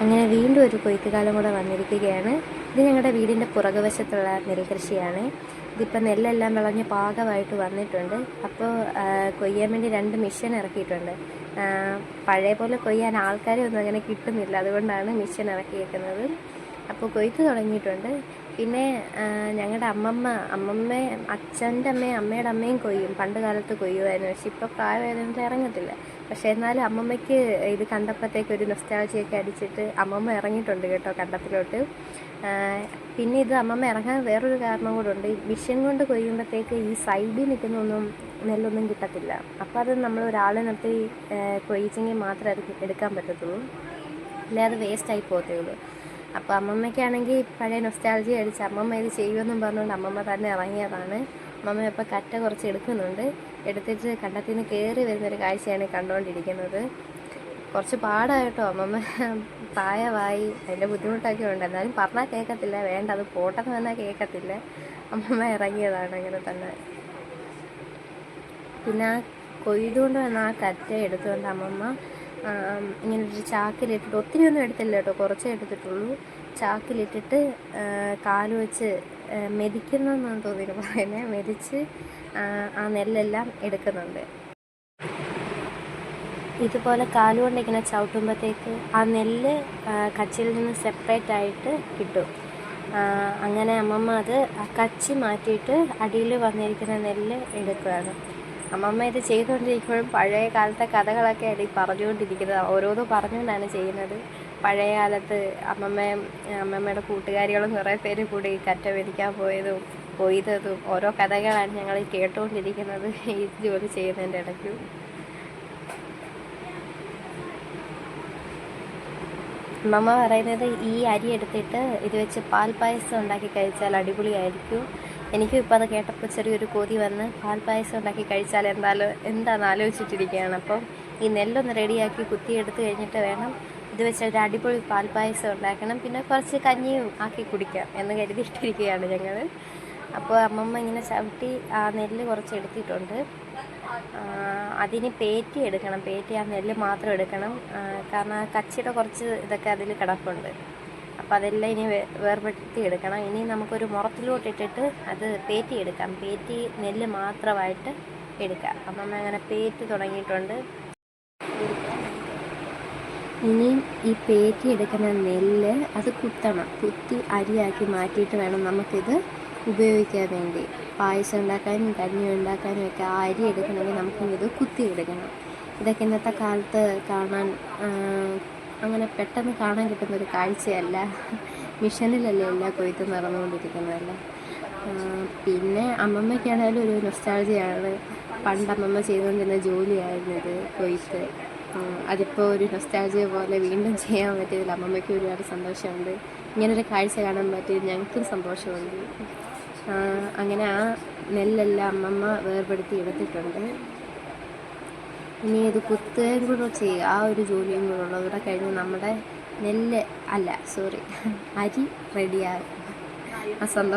അങ്ങനെ വീണ്ടും ഒരു കൊയ്ത്തുകാലം കൂടെ വന്നിരിക്കുകയാണ്. ഇത് ഞങ്ങളുടെ വീടിന്റെ പുറകുവശത്തുള്ള നെൽകൃഷിയാണ്. ഇതിപ്പോൾ നെല്ലെല്ലാം വിളഞ്ഞ് പാകമായിട്ട് വന്നിട്ടുണ്ട്. അപ്പോൾ കൊയ്യാൻ വേണ്ടി രണ്ട് മെഷീൻ ഇറക്കിയിട്ടുണ്ട്. പഴയ പോലെ കൊയ്യാൻ ആൾക്കാരെ ഒന്നും അങ്ങനെ കിട്ടുന്നില്ല. അതുകൊണ്ടാണ് മെഷീൻ ഇറക്കിയേക്കുന്നത്. അപ്പോൾ കൊയ്ത്ത് തുടങ്ങിയിട്ടുണ്ട്. പിന്നെ ഞങ്ങളുടെ അമ്മമ്മ അമ്മമ്മ അച്ഛന്റെ അമ്മയും അമ്മയുടെ അമ്മയും കൊയ്യും. പണ്ട് കാലത്ത് കൊയ്യുമായിരുന്നു പക്ഷെ ഇപ്പോൾ പ്രായമായതുകൊണ്ട് ഇറങ്ങത്തില്ല. പക്ഷേ എന്നാലും അമ്മമ്മയ്ക്ക് ഇത് കണ്ടപ്പോഴത്തേക്ക് ഒരു നൊസ്റ്റാൾജിയൊക്കെ അടിച്ചിട്ട് അമ്മമ്മ ഇറങ്ങിയിട്ടുണ്ട് കേട്ടോ കണ്ടത്തിലോട്ട്. പിന്നെ ഇത് അമ്മമ്മ ഇറങ്ങാൻ വേറൊരു കാരണം കൂടെ ഉണ്ട്. മിഷൻ കൊണ്ട് കൊയ്യുമ്പോഴത്തേക്ക് ഈ സൈഡിൽ നിൽക്കുന്നൊന്നും നെല്ലൊന്നും കിട്ടത്തില്ല. അപ്പോൾ അത് നമ്മൾ ഒരാളെ നിർത്തി കൊയ്യിച്ചെങ്കിൽ മാത്രമേ അത് എടുക്കാൻ പറ്റത്തുള്ളൂ. അല്ലെ അത് വേസ്റ്റായി പോകത്തേ ഉള്ളൂ. അപ്പോൾ അമ്മമ്മയ്ക്കാണെങ്കിൽ പഴയ നൊസ്റ്റാൾജി അടിച്ച് അമ്മമ്മ ഇത് ചെയ്യുമെന്നും പറഞ്ഞുകൊണ്ട് അമ്മമ്മ തന്നെ ഇറങ്ങിയതാണ്. അമ്മമ്മ ഇപ്പോൾ കറ്റ കുറച്ച് എടുക്കുന്നുണ്ട്. എടുത്തിട്ട് കണ്ടത്തിൽ നിന്ന് കയറി വരുന്നൊരു കാഴ്ചയാണ് കണ്ടുകൊണ്ടിരിക്കുന്നത് കുറച്ച് പാടായിട്ടോ അമ്മമ്മ. പ്രായമായി അതിന്റെ ബുദ്ധിമുട്ടൊക്കെ ഉണ്ട്. എന്നാലും പറഞ്ഞാൽ കേൾക്കത്തില്ല വേണ്ട അത് പോട്ടെന്ന് പറഞ്ഞാൽ കേൾക്കത്തില്ല അമ്മമ്മ ഇറങ്ങിയതാണ് അങ്ങനെ തന്നെ. പിന്നെ കൊയ്തുകൊണ്ട് വന്ന ആ കറ്റ എടുത്തുകൊണ്ട് അമ്മമ്മ ആ, ഇങ്ങനെ ഒരു ചാക്കിലിട്ടിട്ട് ഒത്തിരി ഒന്നും എടുത്തില്ല കേട്ടോ കുറച്ചേ എടുത്തിട്ടുള്ളൂ. ചാക്കിലിട്ടിട്ട് കാൽ വെച്ച് മെതിക്കുന്നതെന്നാണ് തോന്നിയത് പറയുന്നത് മെതിച്ച് ആ, നെല്ലെല്ലാം എടുക്കുന്നുണ്ട്. ഇതുപോലെ കാലുകൊണ്ട് ഇങ്ങനെ ചവിട്ടുമ്പോഴത്തേക്ക് ആ നെല്ല് കച്ചിയിൽ നിന്ന് സെപ്പറേറ്റ് ആയിട്ട് കിട്ടും. അങ്ങനെ അമ്മമ്മ അത് കച്ചി മാറ്റിയിട്ട് അടിയിൽ വന്നിരിക്കുന്ന നെല്ല് എടുക്കുകയാണ്. അമ്മമ്മ ഇത് ചെയ്തുകൊണ്ടിരിക്കുമ്പോഴും പഴയ കാലത്തെ കഥകളൊക്കെയാണ് ഈ പറഞ്ഞുകൊണ്ടിരിക്കുന്നത്. ഓരോന്നും പറഞ്ഞുകൊണ്ടാണ് ചെയ്യുന്നത്. പഴയ കാലത്ത് അമ്മമ്മയും അമ്മമ്മയുടെ കൂട്ടുകാരികളും കുറേ പേര് കൂടി കറ്റ മെതിക്കാൻ പോയതും കൊയ്തതും ഓരോ കഥകളാണ് ഞങ്ങൾ കേട്ടുകൊണ്ടിരിക്കുന്നത് ഈ ജോലി ചെയ്യുന്നതിന്റെ ഇടയ്ക്ക്. അമ്മമ്മ പറയുന്നത് ഈ അരി എടുത്തിട്ട് ഇത് വെച്ച് പാൽ പായസം ഉണ്ടാക്കി കഴിച്ചാൽ അടിപൊളിയായിരിക്കും. എനിക്കും ഇപ്പോൾ അത് കേട്ടപ്പോൾ ചെറിയൊരു കോതി വന്ന് പാൽപ്പായസം പായസം ഉണ്ടാക്കി കഴിച്ചാൽ എന്തായാലും എന്താണെന്ന് ആലോചിച്ചിട്ടിരിക്കുകയാണ്. അപ്പം ഈ നെല്ലൊന്ന് റെഡിയാക്കി കുത്തിയെടുത്ത് കഴിഞ്ഞിട്ട് വേണം ഇത് വെച്ച് ഒരു അടിപൊളി പാൽപ്പായസം പായസം ഉണ്ടാക്കണം. പിന്നെ കുറച്ച് കഞ്ഞിയും ആക്കി കുടിക്കാം എന്ന് കരുതിയിട്ടിരിക്കുകയാണ് ഞങ്ങൾ അപ്പോൾ അമ്മമ്മ ഇങ്ങനെ ചവിട്ടി ആ നെല്ല് കുറച്ച് എടുത്തിട്ടുണ്ട്. അതിന് പേറ്റി എടുക്കണം. പേറ്റി ആ നെല്ല് മാത്രം എടുക്കണം. കാരണം കച്ചിയുടെ കുറച്ച് ഇതൊക്കെ അതിൽ കിടപ്പുണ്ട്. അപ്പോൾ അതെല്ലാം ഇനി വേർപെടുത്തി എടുക്കണം. ഇനി നമുക്കൊരു മുറത്തിലോട്ട് ഇട്ടിട്ട് അത് പേറ്റി എടുക്കാം. പേറ്റി നെല്ല് മാത്രമായിട്ട് എടുക്കാം. അപ്പം അങ്ങനെ പേറ്റി തുടങ്ങിയിട്ടുണ്ട്. ഇനിയും ഈ പേറ്റി എടുക്കുന്ന നെല്ല് അത് കുത്തണം. കുത്തി അരിയാക്കി മാറ്റിയിട്ട് വേണം നമുക്കിത് ഉപയോഗിക്കാൻ വേണ്ടി. പായസം ഉണ്ടാക്കാനും കഞ്ഞി ഉണ്ടാക്കാനും ഒക്കെ ആ അരി എടുക്കണമെങ്കിൽ നമുക്കിത് കുത്തി എടുക്കണം. ഇതൊക്കെ ഇന്നത്തെ കാലത്ത് കാണാൻ അങ്ങനെ പെട്ടെന്ന് കാണാൻ കിട്ടുന്ന ഒരു കാഴ്ചയല്ല. മിഷനിലല്ലേ എല്ലാ കൊയ്ത്തും നടന്നുകൊണ്ടിരിക്കുന്നതല്ല. പിന്നെ അമ്മമ്മയ്ക്കാണേലും ഒരു നൊസ്റ്റാൾജിയാണ് പണ്ട് അമ്മമ്മ ചെയ്തുകൊണ്ടിരുന്ന ജോലിയായിരുന്നു ഇത് കൊയ്ത്ത്. അതിപ്പോൾ ഒരു നൊസ്റ്റാൾജിയ പോലെ വീണ്ടും ചെയ്യാൻ പറ്റിയതിൽ അമ്മമ്മയ്ക്ക് ഒരുപാട് സന്തോഷമുണ്ട്. ഇങ്ങനൊരു കാഴ്ച കാണാൻ പറ്റിയത് ഞങ്ങൾക്കും സന്തോഷമുണ്ട്. അങ്ങനെ ആ നെല്ലെല്ലാം അമ്മമ്മ വേർപെടുത്തി എടുത്തിട്ടുണ്ട്. ഇനി ഇത് കുത്തുകയും കൂടെ ചെയ്യുക ആ ഒരു ജോലിയും കൂടെ ഉള്ളത് കൂടെ കഴിഞ്ഞ് നമ്മുടെ നെല്ല് അല്ല സോറി അരി റെഡിയാകും ആ സന്തോഷം.